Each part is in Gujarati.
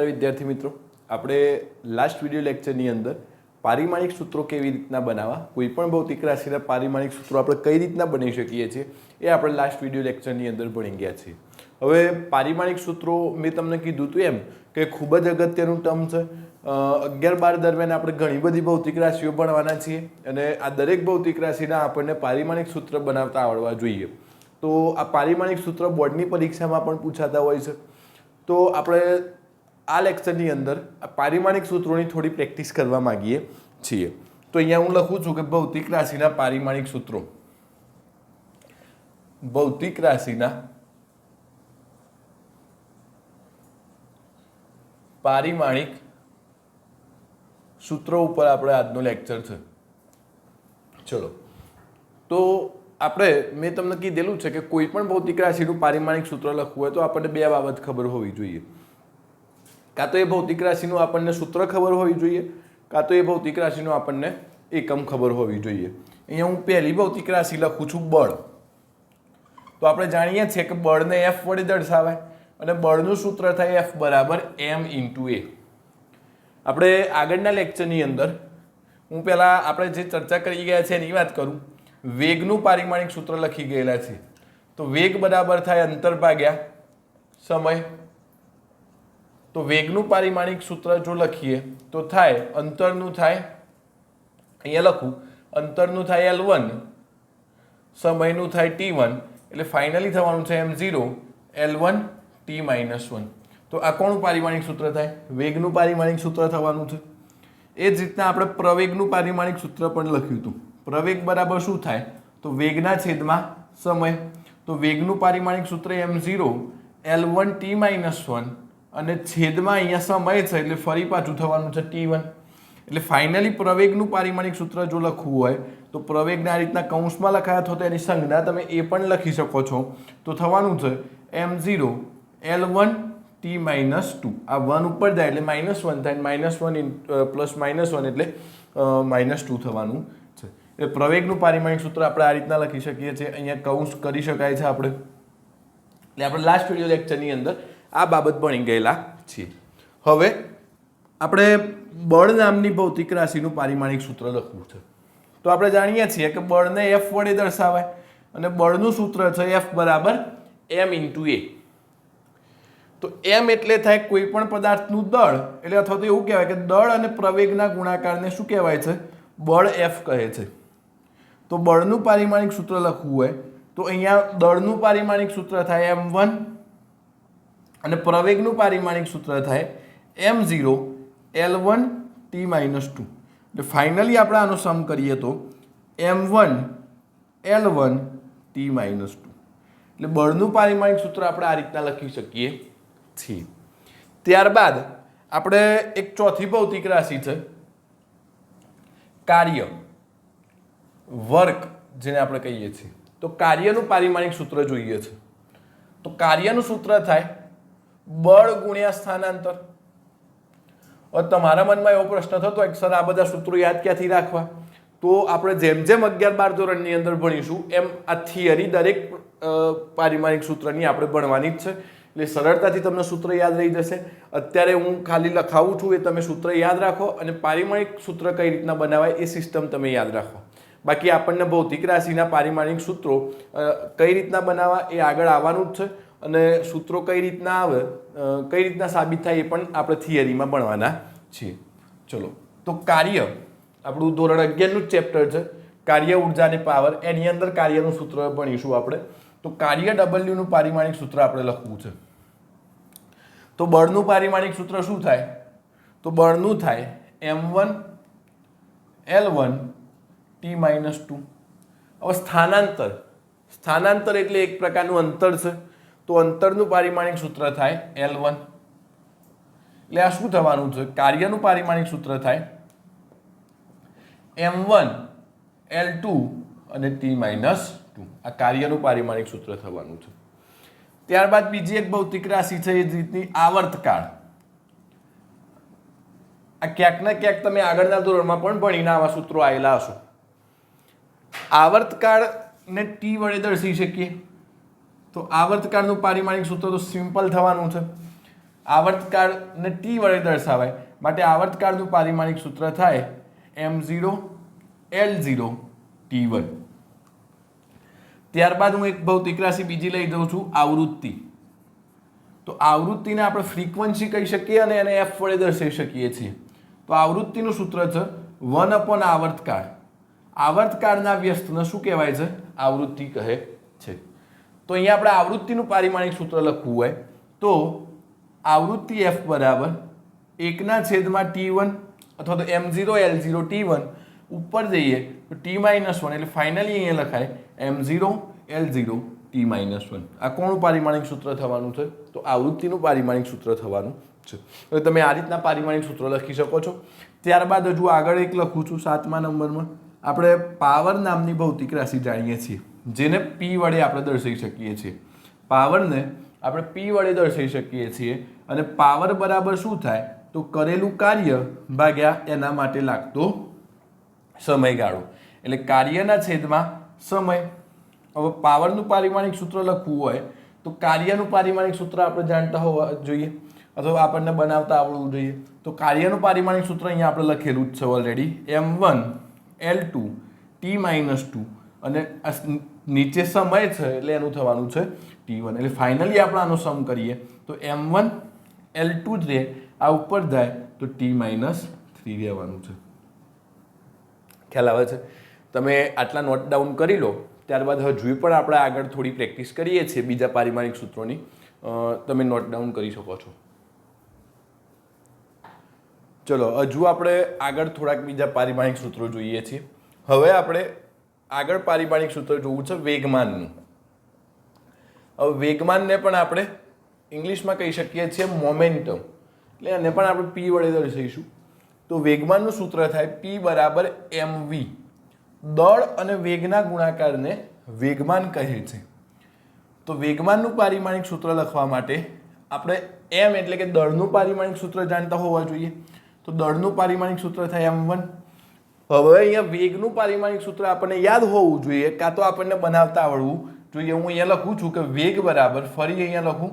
નમસ્કાર વિદ્યાર્થી મિત્રો. આપણે લાસ્ટ વિડિયો લેક્ચરની અંદર પારિમાણિક સૂત્રો કેવી રીતના બનાવવા કોઈ પણ ભૌતિક રાશિના પારિમાણિક સૂત્રો આપણે કઈ રીતના બની શકીએ છીએ, એ આપણે લાસ્ટ વિડિયો લેક્ચરની અંદર ભણી ગયા છીએ. હવે પારિમાણિક સૂત્રો મેં તમને કીધું હતું એમ કે ખૂબ જ અગત્યનું ટર્મ છે. અગિયાર બાર દરમિયાન આપણે ઘણી બધી ભૌતિક રાશિઓ ભણવાના છીએ અને આ દરેક ભૌતિક રાશિના આપણને પારિમાણિક સૂત્ર બનાવતા આવડવા જોઈએ. તો આ પારિમાણિક સૂત્ર બોર્ડની પરીક્ષામાં પણ પૂછાતા હોય છે. તો આપણે આ લેક્ચરની અંદર પારિમાણિક સૂત્રોની થોડી પ્રેક્ટિસ કરવા માંગીએ છીએ. તો અહીંયા હું લખું છું કે ભૌતિક રાશિના પારિમાણિક સૂત્રો. ભૌતિક રાશિના પારિમાણિક સૂત્રો ઉપર આપણે આજનો લેક્ચર છે. ચલો. તો આપણે, મેં તમને કીધેલું છે કે કોઈ પણ ભૌતિક રાશિનું પારિમાણિક સૂત્ર લખવું હોય તો આપણને બે બાબત ખબર હોવી જોઈએ. કાં તો એ ભૌતિક રાશિનું આપણને સૂત્ર ખબર હોવી જોઈએ, કાં તો એ ભૌતિક રાશિનું આપણને એકમ ખબર હોવી જોઈએ. અહીંયા હું પહેલી ભૌતિક રાશિ લખું છું બળ. તો આપણે જાણીએ છીએ કે બળને એફ વડે દર્શાવાય અને બળનું સૂત્ર થાય એફ બરાબર એમ ઇન્ટુ એ આપણે આગળના લેક્ચરની અંદર હું પહેલાં આપણે જે ચર્ચા કરી ગયા છે એની વાત કરું. વેગનું પારિમાણિક સૂત્ર લખી ગયેલા છે. તો વેગ બરાબર થાય અંતર ભાગ્યા સમય તો વેગનું પારિમાણિક સૂત્ર જો લખીએ, તો થાય અંતરનું થાય, અહીંયા લખું, અંતરનું થાય એલ વન સમયનું થાય ટી વન એટલે ફાઇનલી થવાનું છે M zero L one T minus one તો આ કોનું પારિમાણિક સૂત્ર થાય? વેગનું પારિમાણિક સૂત્ર થવાનું છે. એ જ રીતના આપણે પ્રવેગનું પારિમાણિક સૂત્ર પણ લખ્યું હતું. પ્રવેગ બરાબર શું થાય? તો વેગના છેદમાં સમય. તો વેગનું પારિમાણિક સૂત્ર M zero L one T minus one અને છેદમાં અહીંયા સમય છે એટલે ફરી પાછું થવાનું છે ટી વન. એટલે ફાઇનલી પ્રવેગનું પારિમાણિક સૂત્ર જો લખવું હોય, તો પ્રવેગને આ રીતના કૌંસમાં લખાયા તો એની સંજ્ઞા તમે એ પણ લખી શકો છો. તો થવાનું છે M zero, L one, T minus two. આ વન ઉપર જાય એટલે માઇનસ વન થાય, minus one plus minus one એટલે માઇનસ ટુ થવાનું છે. એટલે પ્રવેગનું પારિમાણિક સૂત્ર આપણે આ રીતના લખી શકીએ છીએ. અહીંયા કૌંસ કરી શકાય છે આપણે. એટલે આપણે લાસ્ટ વીડિયો લેક્ચરની અંદર આ બાબત ભણી ગયેલા છીએ. હવે આપણે બળ નામની ભૌતિક રાશિનું પારિમાણિક સૂત્ર લખવું છે. તો આપણે જાણીએ છીએ કે બળને એફ વડે દર્શાવાય અને બળનું સૂત્ર છે એફ બરાબર એમ ઇન્ટુ એ તો એમ એટલે થાય કોઈ પણ પદાર્થનું દળ, એટલે અથવા તો એવું કહેવાય કે દળ અને પ્રવેગના ગુણાકારને શું કહેવાય છે? બળ એફ કહે છે. તો બળનું પારિમાણિક સૂત્ર લખવું હોય, તો અહીંયા દળનું પારિમાણિક સૂત્ર થાય એમ વન અને પ્રવેગનું પારિમાણિક સૂત્ર થાય M zero L one T minus two એટલે ફાઇનલી આપણે આનો સમ કરીએ તો M one L one T minus two એટલે બળનું પારિમાણિક સૂત્ર આપણે આ રીતના લખી શકીએ. છીએ ત્યારબાદ આપણે એક ચોથી ભૌતિક રાશિ છે. કાર્ય. વર્ક જેને આપણે કહીએ છીએ. તો કાર્યનું પારિમાણિક સૂત્ર જોઈએ છે. તો કાર્યનું સૂત્ર થાય બળ ગુણ્યા સ્થાનાંતર. તમારા મનમાં એવો પ્રશ્ન થતો કે, સર, આ બધા સૂત્રો યાદ ક્યાંથી રાખવા? તો આપણે જેમ જેમ અગિયાર બાર ધોરણની અંદર ભણીશું, એમ આ થિયરી દરેક પારિમાણિક સૂત્રની આપણે ભણવાની જ છે. એટલે સરળતાથી તમને સૂત્ર યાદ રહી જશે. અત્યારે હું ખાલી લખાવું છું એ તમે સૂત્ર યાદ રાખો અને પારિમાણિક સૂત્ર કઈ રીતના બનાવાય એ સિસ્ટમ તમે યાદ રાખો. બાકી આપણને ભૌતિક રાશિના પારિમાણિક સૂત્રો કઈ રીતના બનાવવા એ આગળ આવવાનું જ છે. અને સૂત્રો કઈ રીતના આવે કઈ રીતના સાબિત થાય એ પણ આપણે થિયરીમાં ભણવાના છીએ. ચલો, તો કાર્ય, આપણું ધોરણ અગિયારનું જ ચેપ્ટર છે. કાર્ય, ઊર્જા અને પાવર, એની અંદર કાર્યનું સૂત્ર ભણીશું આપણે. તો કાર્ય ડબલ્યુનું પારિમાણિક સૂત્ર આપણે લખવું છે. તો બળનું પારિમાણિક સૂત્ર શું થાય? તો બળનું થાય M one, L one, T minus two. હવે સ્થાનાંતર. સ્થાનાંતર એટલે એક પ્રકારનું અંતર છે. તો અંતરનું પારિમાણિક સૂત્ર થાય એલ વન એટલે આ શું થવાનું છે? કાર્યનું પારિમાણિક સૂત્ર થાય એમ વન એલ ટુ અને ટી માઇનસ ટુ આ કાર્યનું પારિમાણિક સૂત્ર થવાનું છે. ત્યારબાદ બીજી એક ભૌતિક રાશિ છે એ રીતની આવર્તકાળ. આ ક્યાંક ને ક્યાંક તમે આગળના ધોરણમાં પણ ભણીને આવા સૂત્રો આવેલા હશો. આવર્તકાળને ટી વડે દર્શી શકીએ? તો આવર્તકાળનું પારિમાણિક સૂત્ર તો સિમ્પલ થવાનું છે. આવર્તકાળને ટી વડે દર્શાવાય. માટે આવર્તકાળનું પારિમાણિક સૂત્ર થાય M zero L zero T one ત્યારબાદ હું એક ભૌતિક રાશિ બીજી લઈ જાઉં છું, આવૃત્તિ. તો આવૃત્તિને આપણે ફ્રીક્વન્સી કહી શકીએ અને એને એફ વડે દર્શાવી શકીએ છીએ. તો આવૃત્તિનું સૂત્ર છે વન અપોન આવર્તકાળ. આવર્તકાળના વ્યસ્તને શું કહેવાય છે? આવૃત્તિ કહે છે. તો અહીંયા આપણે આવૃત્તિનું પારિમાણિક સૂત્ર લખવું હોય તો આવૃત્તિ એફ બરાબર એકના છેદમાં ટી વન અથવા તો M zero L zero T one ઉપર જઈએ તો ટી માઇનસ વન એટલે ફાઇનલી અહીંયા લખાય M zero L zero T minus one આ કોણું પારિમાણિક સૂત્ર થવાનું છે? તો આવૃત્તિનું પારિમાણિક સૂત્ર થવાનું છે. હવે તમે આ રીતના પારિમાણિક સૂત્ર લખી શકો છો. ત્યારબાદ હજુ આગળ એક લખું છું સાતમા નંબરમાં. આપણે પાવર નામની ભૌતિક રાશિ જાણીએ છીએ. જેને પી વડે આપણે દર્શાવી શકીએ છીએ. પાવરને આપણે પી વડે દર્શાવી શકીએ છીએ અને પાવર બરાબર શું થાય? તો કરેલું કાર્ય ભાગ્યા એના માટે લાગતો સમયગાળો. એટલે કાર્યના છેદમાં સમય. હવે પાવરનું પારિમાણિક સૂત્ર લખવું હોય, તો કાર્યનું પારિમાણિક સૂત્ર આપણે જાણતા હોવા જોઈએ, અથવા આપણને બનાવતા આવડવું જોઈએ. તો કાર્યનું પારિમાણિક સૂત્ર અહીંયા આપણે લખેલું જ છે already M one L two T minus two અને નીચે સમય છે એટલે એનું થવાનું છે ટી વન. એટલે ફાઇનલી આપણે આનો સમ કરીએ. તો એમ વન, એલ ટુ જ રહે. આ ઉપર જાય તો ટી માઇનસ થ્રી રહેવાનું છે. ખ્યાલ આવે છે? તમે આટલા નોટ ડાઉન કરી લો. ત્યારબાદ હજુ પણ આપણે આગળ થોડી પ્રેક્ટિસ કરીએ છીએ બીજા પારિવારિક સૂત્રોની. તમે નોટ ડાઉન કરી શકો છો. ચલો, હજુ આપણે આગળ થોડાક બીજા પારિવારિક સૂત્રો જોઈએ છીએ. હવે આપણે આગળ પારિમાણિક સૂત્ર જોવું છે વેગમાનનું. હવે વેગમાનને પણ આપણે ઇંગ્લિશમાં કહી શકીએ છીએ મોમેન્ટમ. એટલે એને પણ આપણે પી વડે દર્શાવીશું. તો વેગમાનનું સૂત્ર થાય પી બરાબર એમ વી. દળ અને વેગના ગુણાકારને વેગમાન કહે છે. તો વેગમાનનું પારિમાણિક સૂત્ર લખવા માટે આપણે એમ એટલે કે દળનું પારિમાણિક સૂત્ર જાણતા હોવા જોઈએ. તો દળનું પારિમાણિક સૂત્ર થાય એમ વન. હવે અહીંયા વેગનું પારિમાણિક સૂત્ર આપણને યાદ હોવું જોઈએ, કાં તો આપણને બનાવતા આવડવું જોઈએ. હું અહીંયા લખું છું કે વેગ બરાબર, ફરી અહીંયા લખું,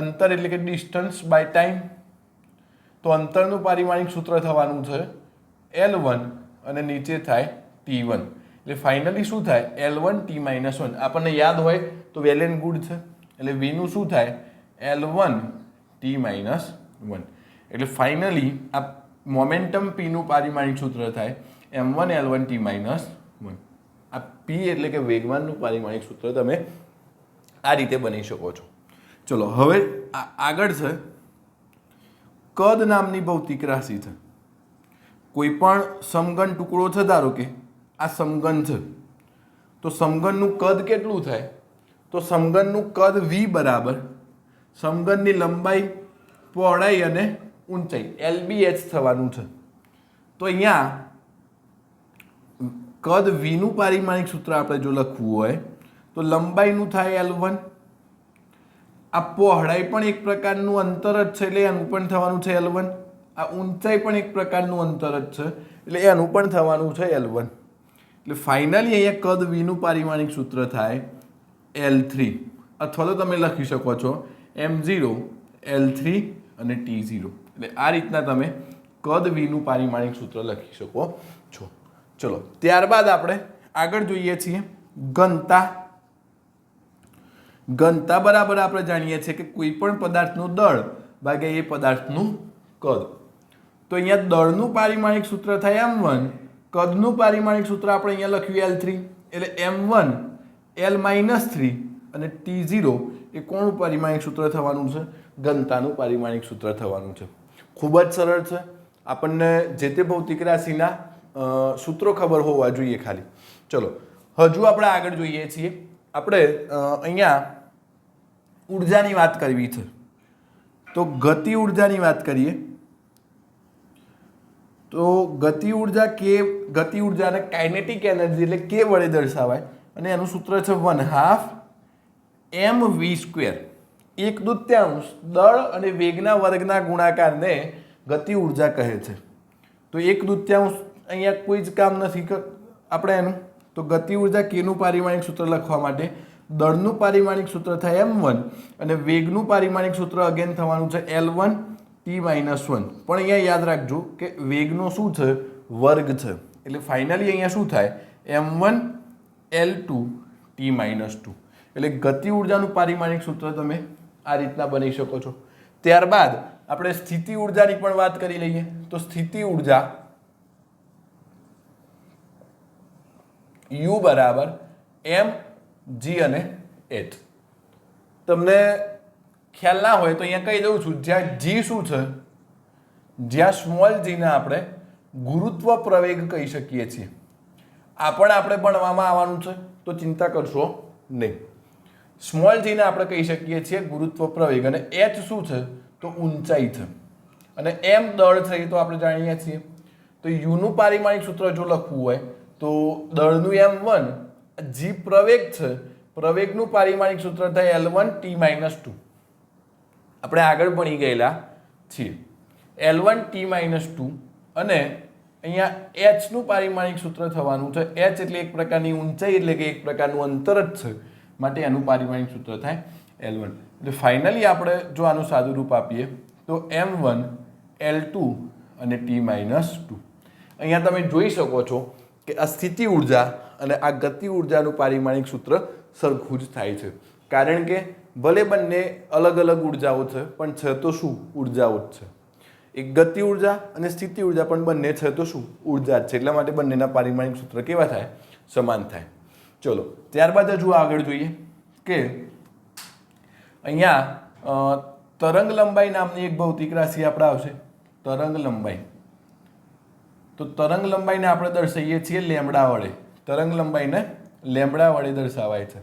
અંતર એટલે કે ડિસ્ટન્સ બાય ટાઈમ તો અંતરનું પારિમાણિક સૂત્ર થવાનું છે એલ વન અને નીચે થાય ટી વન એટલે ફાઇનલી શું થાય? L one T minus one આપણને યાદ હોય તો વેલ એન્ડ ગુડ છે. એટલે વીનું શું થાય? L one T minus one એટલે ફાઇનલી આ મોમેન્ટમ પીનું પારિમાણિક સૂત્ર થાય. M one, L one, T minus one આ પી એટલે કે વેગવાનનું પારિમાણિક સૂત્ર તમે આ રીતે બની શકો છો. ચલો, હવે આગળ છે. કદ નામની ભૌતિક રાશિ છે. કોઈ પણ સમગન ટુકડો છે, ધારો કે આ સમગન છે. તો સમગનનું કદ કેટલું થાય? તો સમગનનું કદ વી બરાબર સમગનની લંબાઈ, પહોળાઈ અને ઊંચાઈ એલબીએચ થવાનું છે. તો અહીંયા કદ વીનું પારિમાણિક સૂત્ર આપણે જો લખવું હોય, તો લંબાઈનું થાય એલ વન આ પહોળાઈ પણ એક પ્રકારનું અંતર જ છે, એટલે એનું પણ થવાનું છે એલ વન આ ઊંચાઈ પણ એક પ્રકારનું અંતર જ છે, એટલે એનું પણ થવાનું છે એલ વન એટલે ફાઇનલી અહીંયા કદ વીનું પારિમાણિક સૂત્ર થાય એલ થ્રી અથવા તો તમે લખી શકો છો એમ ઝીરો એલ થ્રી અને ટી ઝીરો એટલે આ રીતના તમે કદ વીનું પારિમાણિક સૂત્ર લખી શકો છો. ચલો, ત્યારબાદ આપણે આગળ જોઈએ છીએ ઘનતા. ઘનતા બરાબર આપણે જાણીએ છીએ કે કોઈ પણ પદાર્થનું દળ ભાગે એ પદાર્થનું કદ. તો અહીંયા દળનું પારિમાણિક સૂત્ર થાય એમ વન, કદનું પારિમાણિક સૂત્ર આપણે અહીંયા લખ્યું એલ થ્રી, એટલે M one, L minus three અને ટી ઝીરો એ કોણ પારિમાણિક સૂત્ર થવાનું છે? ઘનતાનું પારિમાણિક સૂત્ર થવાનું છે. ખૂબ જ સરળ છે. આપણને જે તે ભૌતિક રાશિના સૂત્રો ખબર હોવા જોઈએ ખાલી. ચલો, હજુ આપણે આગળ જોઈએ છીએ. આપણે અહીંયા ઉર્જાની વાત કરવી છે. તો ગતિ ઉર્જાની વાત કરીએ. તો ગતિ ઊર્જા કે, ગતિ ઉર્જાને કાઇનેટિક એનર્જી એટલે કે વડે દર્શાવાય, અને એનું સૂત્ર છે one half M V square એક દૂત્યાંશ દળ અને વેગના વર્ગના ગુણાકારને ગતિ ઊર્જા કહે છે. તો એક દૂત્યાંશ અહીંયા કોઈ જ કામ નથી આપણે એનું. તો ગતિ ઊર્જા કેનું પારિમાણિક સૂત્ર લખવા માટે દળનું પારિમાણિક સૂત્ર થાય એમ વન અને વેગનું પારિમાણિક સૂત્ર અગેન થવાનું છે L one T minus one પણ અહીંયા યાદ રાખજો કે વેગનો શું છે? વર્ગ છે. એટલે ફાઇનલી અહીંયા શું થાય? M one L two T minus two એટલે ગતિ ઉર્જાનું પારિમાણિક સૂત્ર તમે આ રીતના બની શકો છો. ત્યારબાદ આપણે સ્થિતિ ઉર્જાની પણ વાત કરી લઈએ. તો સ્થિતિ ઊર્જા યુ બરાબર એમ, જી અને એચ. તમને ખ્યાલ ના હોય તો અહીંયા કહી દઉં છું, જ્યાં જી શું છે, જ્યાં સ્મોલ જીને આપણે ગુરુત્વ પ્રવેગ કહી શકીએ છીએ. આ પણ આપણે ભણવામાં આવવાનું છે, તો ચિંતા કરશો નહીં. સ્મોલ જીને આપણે કહી શકીએ છીએ ગુરુત્વ પ્રવેગ, અને એચ શું છે, તો ઊંચાઈ છે. અને એમ દળ છે એ તો આપણે જાણીએ છીએ. તો યુનું પારિમાણિક સૂત્ર જો લખવું હોય તો દળનું એમ વન, જી પ્રવેગ છે, પ્રવેગનું પારિમાણિક સૂત્ર થાય L one T minus two. આપણે આગળ ભણી ગયેલા છીએ. L one T minus two અને અહીંયા એચનું પારિમાણિક સૂત્ર થવાનું છે. એચ એટલે એક પ્રકારની ઊંચાઈ એટલે કે એક પ્રકારનું અંતર જ છે માટે એનું પારિમાણિક સૂત્ર થાય એલ વન. એટલે ફાઇનલી આપણે જો આનું સાદું રૂપ આપીએ, તો એમ વન, એલ ટુ અને ટી માઇનસ ટુ. અહીંયા તમે જોઈ શકો છો કે આ સ્થિતિ ઊર્જા અને આ ગતિ ઉર્જાનું પારિમાણિક સૂત્ર સરખું જ થાય છે. કારણ કે ભલે બંને અલગ અલગ ઉર્જાઓ છે, પણ છે તો શું? ઉર્જાઓ જ છે. એક ગતિ ઊર્જા અને સ્થિતિ ઊર્જા પણ બંને છે તો શું? ઊર્જા જ છે. એટલા માટે બંનેના પારિમાણિક સૂત્ર કેવા થાય? સમાન થાય. ચલો, ત્યારબાદ હજુ આગળ જોઈએ કે અહીંયા તરંગ લંબાઈ નામની એક ભૌતિક રાશિ આપણે આવશે. તરંગ લંબાઈ. તો તરંગ લંબાઈને આપણે દર્શાવીએ છીએ લેમડા વડે તરંગ લંબાઈને લેમડા વડે દર્શાવાય છે.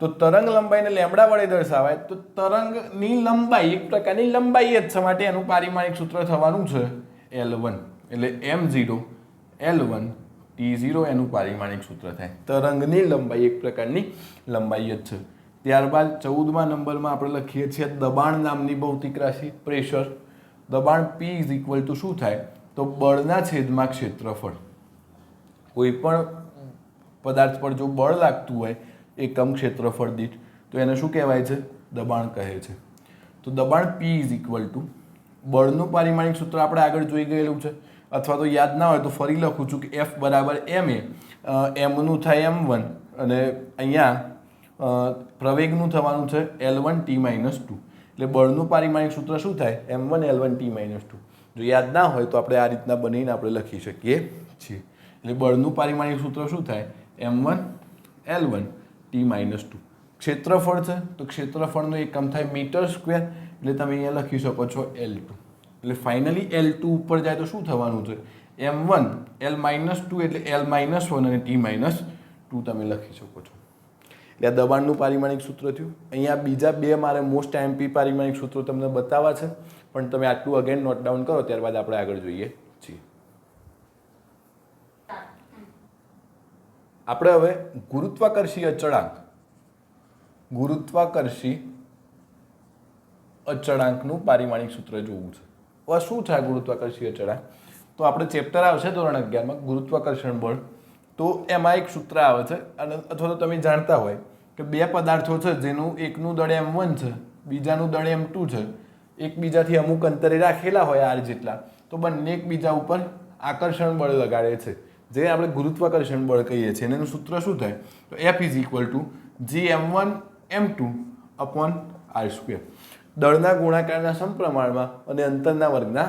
તો તરંગ લંબાઈને લેમડા વડે દર્શાવાય, તો તરંગની લંબાઈ એક પ્રકારની લંબાઈ જ છે માટે એનું પારિમાણિક સૂત્ર થવાનું છે એલ વન એટલે M zero L one T zero એનું પારિમાણિક સૂત્ર થાય. તરંગની લંબાઈ એક પ્રકારની લંબાઈ જ છે. ત્યારબાદ ચૌદમા નંબરમાં આપણે લખીએ છીએ દબાણ નામની ભૌતિક રાશિ, પ્રેશર. દબાણ પી ઇઝ ઇક્વલ ટુ શું થાય? તો બળના છેદમાં ક્ષેત્રફળ. કોઈ પણ પદાર્થ પર જો બળ લાગતું હોય એકમ ક્ષેત્રફળ દીઠ, તો એને શું કહેવાય છે? દબાણ કહે છે. તો દબાણ પી ઇઝ ઇક્વલ ટુ બળનું પારિમાણિક સૂત્ર આપણે આગળ જોઈ ગયેલું છે. અથવા તો યાદ ના હોય તો ફરી લખું છું કે એફ બરાબર એમ એ એમનું થાય એમ વન અને અહીંયા પ્રવેગનું થવાનું છે L one T minus two એટલે બળનું પારિમાણિક સૂત્ર શું થાય? M one L one T minus two જો યાદ ના હોય તો આપણે આ રીતના બનીને આપણે લખી શકીએ છીએ. એટલે બળનું પારિમાણિક સૂત્ર શું થાય? M one L one T minus two ક્ષેત્રફળ છે તો ક્ષેત્રફળનો એકમ થાય મીટર સ્ક્વેર, એટલે તમે અહીંયા લખી શકો છો એલ ટુ એટલે ફાઇનલી એલ ટુ ઉપર જાય તો શું થવાનું છે? M one L minus two એટલે એલ માઇનસ વન અને ટી માઇનસ ટુ તમે લખી શકો છો. એટલે આ દબાણનું પારિમાણિક સૂત્ર થયું. અહીંયા બીજા બે મારે મોસ્ટ એમપી પારિમાણિક સૂત્રો તમને બતાવવા છે, પણ તમે આટલું અગેન નોટ ડાઉન કરો, ત્યારબાદ આપણે આગળ જોઈએ. છીએ આપણે હવે ગુરુત્વાકર્ષી અચળાંક, ગુરુત્વાકર્ષી અચળાંકનું પારિમાણિક સૂત્ર જોવું છે. હવે શું છે ગુરુત્વાકર્ષી અચળાંક? તો આપણે ચેપ્ટર આવશે ધોરણ અગિયારમાં, ગુરુત્વાકર્ષણ બળ. તો એમાં એક સૂત્ર આવે છે અને અથવા તો તમે જાણતા હોય કે બે પદાર્થો છે, જેનું એકનું દળ એમ વન છે, બીજાનું દળ એમ ટુ છે. એકબીજાથી અમુક અંતરે રાખેલા હોય આર જેટલા. તો બંને એકબીજા ઉપર આકર્ષણ બળ લગાડે છે. જે આપણે ગુરુત્વાકર્ષણ બળ કહીએ છીએ એનું સૂત્ર શું થાય? તો F is equal to G M one M two upon R square દળના ગુણાકારના સમપ્રમાણમાં અને અંતરના વર્ગના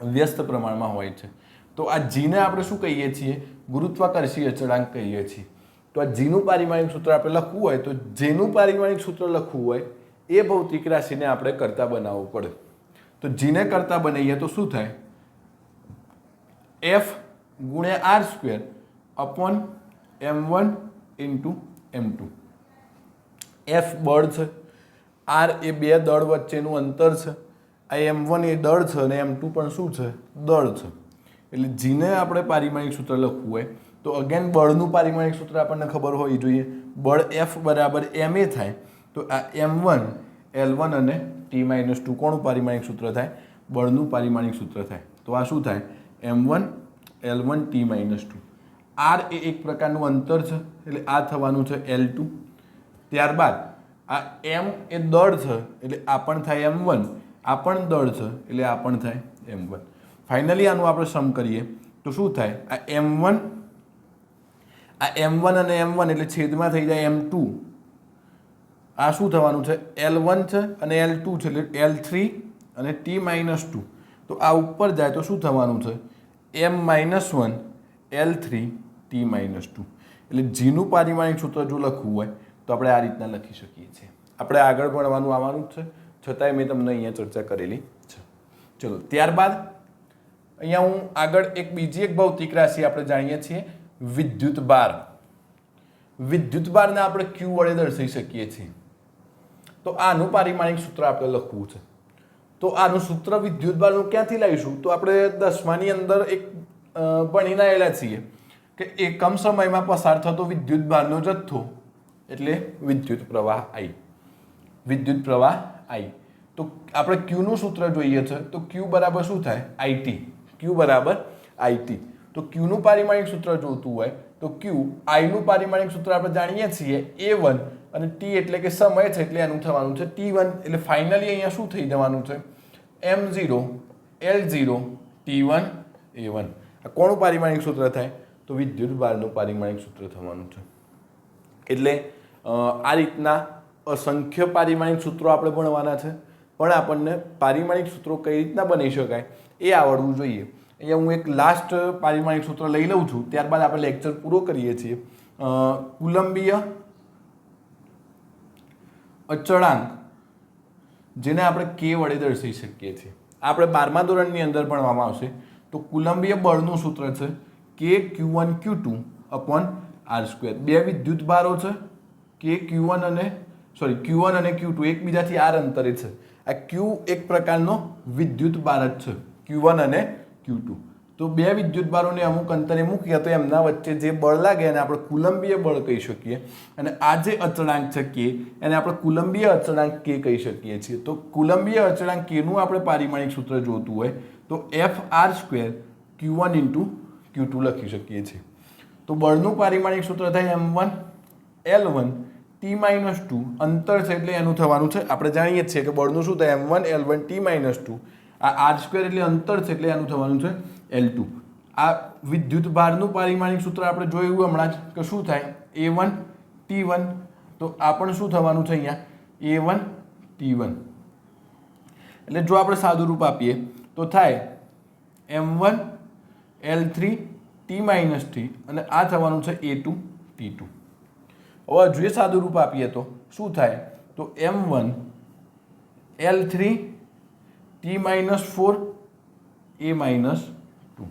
વ્યસ્ત પ્રમાણમાં હોય છે. તો આ જીને આપણે શું કહીએ છીએ? ગુરુત્વાકર્ષી અચળાંક કહીએ છીએ. તો આ જીનું પારિમાણિક સૂત્ર આપણે લખવું હોય તો જેનું પારિમાણિક સૂત્ર લખવું હોય એ ભૌતિક રાશિને આપણે કરતા બનાવવું પડે. તો જીને કરતા બનાવીએ તો શું થાય? એફ ગુણ્યા R square upon M one into M two F બળ છે. આર એ બે દળ વચ્ચેનું અંતર છે. આ એમ વન એ દળ છે અને એમ ટુ પણ શું છે? દળ છે. એટલે જીને આપણે પારિમાણિક સૂત્ર લખવું હોય, તો અગેન બળનું પારિમાણિક સૂત્ર આપણને ખબર હોવી જોઈએ. બળ એફ બરાબર એમ એ થાય, તો આ એમ વન એલ વન અને ટી માઇનસ ટુ કોણું પારિમાણિક સૂત્ર થાય? બળનું પારિમાણિક સૂત્ર થાય. તો આ શું થાય? M one L one T minus two R એ એક પ્રકારનું અંતર છે, એટલે આ થવાનું છે એલ ટુ ત્યારબાદ આ એમ એ દળ છે, એટલે આ પણ થાય એમ વન આ પણ દળ છે, એટલે આ પણ થાય એમ વન ફાઇનલી આનું આપણે સમ કરીએ, તો શું થાય? આ એમ વન આ એમ વન અને એમ વન એટલે છેદમાં થઈ જાય એમ ટુ આ શું થવાનું છે? એલ વન છે અને એલ ટુ છે, એટલે એલ થ્રી અને ટી માઇનસ ટુ તો આ ઉપર જાય તો શું થવાનું છે? M minus one L three T minus two એટલે જીનું પારિમાણિક સૂત્ર જો લખવું હોય, તો આપણે આ રીતના લખી શકીએ છીએ. આપણે આગળ ભણવાનું આવવાનું જ છે. છતાંય મેં તમને અહીંયા ચર્ચા કરેલી છે. ચલો, ત્યારબાદ અહીંયા હું આગળ એક બીજી એક ભૌતિક રાશિ આપણે જાણીએ છીએ, વિદ્યુત બાર વિદ્યુત બારને આપણે ક્યુ વડે દર્શાવી શકીએ છીએ. તો આનું પારિમાણિક સૂત્ર આપણે લખવું છે. તો આનું સૂત્ર વિદ્યુત બારનું ક્યાંથી લાવીશું? તો આપણે દસમાની અંદર એક ભણી આવેલા છીએ કે એકમ સમયમાં પસાર થતો વિદ્યુત ભારનો જથ્થો, એટલે વિદ્યુત પ્રવાહ આઈ વિદ્યુત પ્રવાહ આઈ તો આપણે ક્યુનું સૂત્ર જોઈએ છે. તો ક્યુ બરાબર શું થાય? આઈટી ક્યુ બરાબર આઈટી તો ક્યુનું પારિમાણિક સૂત્ર જોતું હોય તો ક્યુ આઈનું પારિમાણિક સૂત્ર આપણે જાણીએ છીએ એ વન અને ટી એટલે કે સમય છે એટલે એનું થવાનું છે ટી વન એટલે ફાઇનલી અહીંયા શું થઈ જવાનું છે? M zero L zero T one એ વન આ કોનું પારિમાણિક સૂત્ર થાય? તો વિદ્યુત બારનું પારિમાણિક સૂત્ર થવાનું છે. એટલે આ રીતના અસંખ્ય પારિમાણિક સૂત્રો આપણે ભણવાના છે. પણ આપણને પારિમાણિક સૂત્રો કઈ રીતના બની શકાય? એ આવડવું જોઈએ. અહીંયા હું એક લાસ્ટ પારિમાણિક સૂત્ર લઈ લઉં છું. ત્યારબાદ આપણે લેક્ચર પૂરો કરીએ છીએ. કુલંબીય અચળાંક, જેને આપણે કે વડે દર્શાવી શકીએ છીએ. આપણે બારમા ધોરણની અંદર ભણવામાં આવશે. તો કુલંબીય બળનું સૂત્ર છે કે Q one Q two upon R square બે વિદ્યુત ભારો છે કે ક્યુ વન અને સોરી ક્યુ વન અને ક્યુ ટુ એકબીજાથી આર અંતરે છે. આ ક્યુ એક પ્રકારનો વિદ્યુત ભાર જ છે. ક્યુ વન અને ક્યુ ટુ તો બે વિદ્યુત ભારોને અમુક અંતરે મૂકીએ તો એમના વચ્ચે જે બળ લાગે એને આપણે કુલંબીય બળ કહી શકીએ. અને આ જે અચળાંક છે કે એને આપણે કુલંબીય અચળાંક કે કહી શકીએ છીએ. તો કુલંબીય અચળાંક કેનું આપણે પારિમાણિક સૂત્ર જોતું હોય, તો F R square Q one into Q two લખી શકીએ છીએ. તો બળનું પારિમાણિક સૂત્ર થાય M one L one T minus two અંતર છે એટલે એનું થવાનું છે. આપણે જાણીએ છીએ કે બળનું શું થાય? M one L one T minus two આ આર સ્ક્વેર એટલે અંતર છે, એટલે આનું થવાનું છે એલ ટુ આ વિદ્યુત ભારનું પારિમાણિક સૂત્ર આપણે જોયું હમણાં જ કે શું થાય? એ વન ટી વન તો આ પણ શું થવાનું છે અહીંયા? એ વન ટી વન એટલે જો આપણે સાદું રૂપ આપીએ, તો થાય M one L three T minus three અને આ થવાનું છે એ ટુ ટી ટુ હવે જોઈએ સાદું રૂપ આપીએ તો શું થાય? તો M one L three T minus four એ માઇનસ ટુ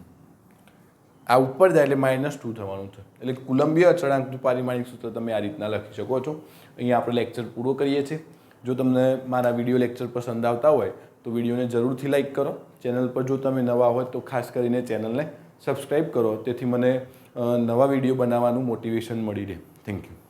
આ ઉપર જાય એટલે માઇનસ ટુ થવાનું છે. એટલે કુલંબીય અચળાંકનું પારિમાણિક સૂત્ર તમે આ રીતના લખી શકો છો. અહીંયા આપણે લેક્ચર પૂરો કરીએ છીએ. જો તમને મારા વીડિયો લેક્ચર પસંદ આવતા હોય, તો વિડીયોને જરૂરથી લાઇક કરો. ચેનલ પર જો તમે નવા હોય, તો ખાસ કરીને ચેનલને સબસ્ક્રાઈબ કરો. તેથી મને નવા વીડિયો બનાવવાનું મોટિવેશન મળી રહે. Thank you